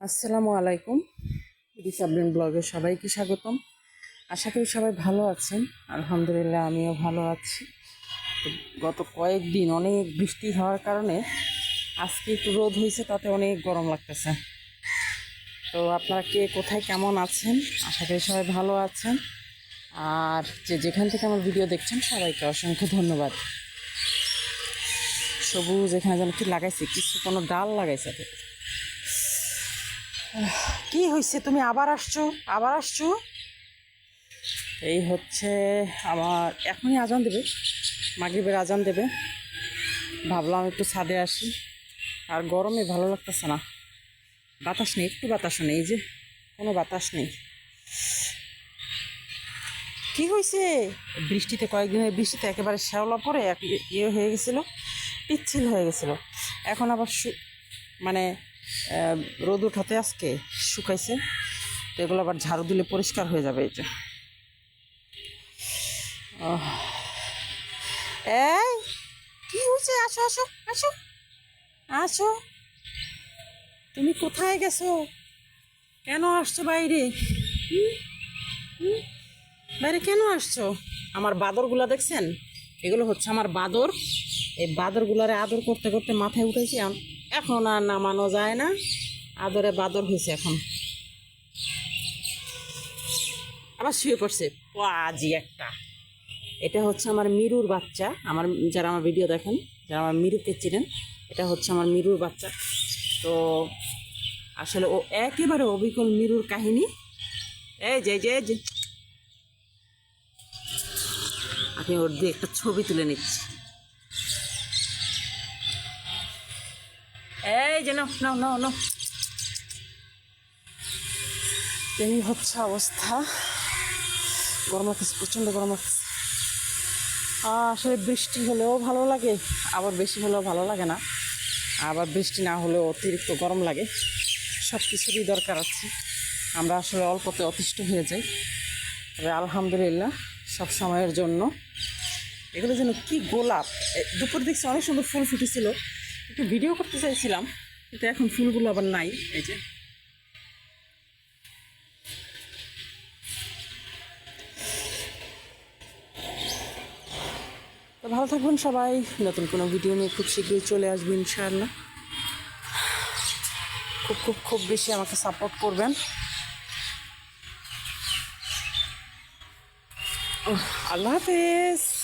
আসসালামু আলাইকুম। ডিসাবলিন ব্লগে সবাইকে স্বাগতম। আশা করি সবাই ভালো আছেন। আলহামদুলিল্লাহ, আমিও ভালো আছি। গত কয়েকদিন অনেক বৃষ্টি হওয়ার কারণে আজকে একটু রোদ হয়েছে, তাতে অনেক গরম লাগতেছে। তো আপনারা কে কোথায় কেমন আছেন? আশা করি সবাই ভালো আছেন। আর যে যেখান থেকে আমার ভিডিও দেখছেন, সবাইকে অসংখ্য ধন্যবাদ। সবুজ এখানে যেন কি লাগাইছে, কিছু কোনো ডাল লাগাইছে। কি হয়েছে তুমি আবার আসছো? আবার আসছো? এই হচ্ছে আমার এখনই আজান দেবে। মাগরিবের আজান দেবে। ভাবলাম একটু ছাদে আসি। আর গরমে ভালো লাগতেছে না। বাতাস নেই, একটু বাতাসও নেই যে, কোনো বাতাস নেই। কি হয়েছে বৃষ্টিতে কয়েকদিনের বৃষ্টিতে একেবারে শ্যাওলা পরে এক ইয়ে হয়ে গেছিল, পিচ্ছিল হয়ে গেছিল। এখন আবার মানে রোদ উঠাতে আজকে শুকাইছে। তো এগুলো আবার ঝাড়ু দিলে পরিষ্কার হয়ে যাবে এটা এই, কি হয়েছে? আসো আসো আসো। আসো। তুমি কোথায় গেছো? কেন আসছো বাইরে? বাইরে কেন আসছো? আমার বাদরগুলা দেখছেন? এগুলো হচ্ছে আমার বাদর। এই বাদরগুলারে আদর করতে করতে মাথায় উঠেছি এখন- আর নামানো যায় না। আদরে বাদর হয়েছে এখন। আবার শুয়ে পড়ছে। পাজি একটা। এটা হচ্ছে আমার মিরুর বাচ্চা। আমার যারা আমার ভিডিও দেখেন, যারা আমার মিরুকে চিনেন, এটা হচ্ছে আমার মিরুর বাচ্চা। তো আসলে ও একেবারে অবিকল মিরুর কাহিনী। এই যে যে যে। আমি ওর দিয়ে একটা ছবি তুলে নিচ্ছি। এই যে নাও নাও নাও নাও। হচ্ছে অবস্থা। গরম লাগতেছে, প্রচণ্ড গরম আসলে বৃষ্টি হলেও ভালো লাগে, আবার বেশি হলেও ভালো লাগে না। আবার বৃষ্টি না হলেও অতিরিক্ত গরম লাগে। সব কিছুরই দরকার আছে। আমরা আসলে অল্পতে অতিষ্ঠ হয়ে যাই। তবে আলহামদুলিল্লাহ, সব সময়ের জন্য। এগুলো যেন কি গোলাপ। দুপুর দেখছি অনেক সুন্দর ফুল ফুটেছিল। একটু ভিডিও করতে চাইছিলাম। কিন্তু এখন ফুলগুলো আবার নাই। এই যে। তো ভালো থাকবেন সবাই। নতুন কোনো ভিডিও নিয়ে খুব শীঘ্রই চলে আসবে ইনশাআল্লাহ। খুব খুব খুব বেশি আমাকে সাপোর্ট করবেন। আল্লাহ হাফেজ।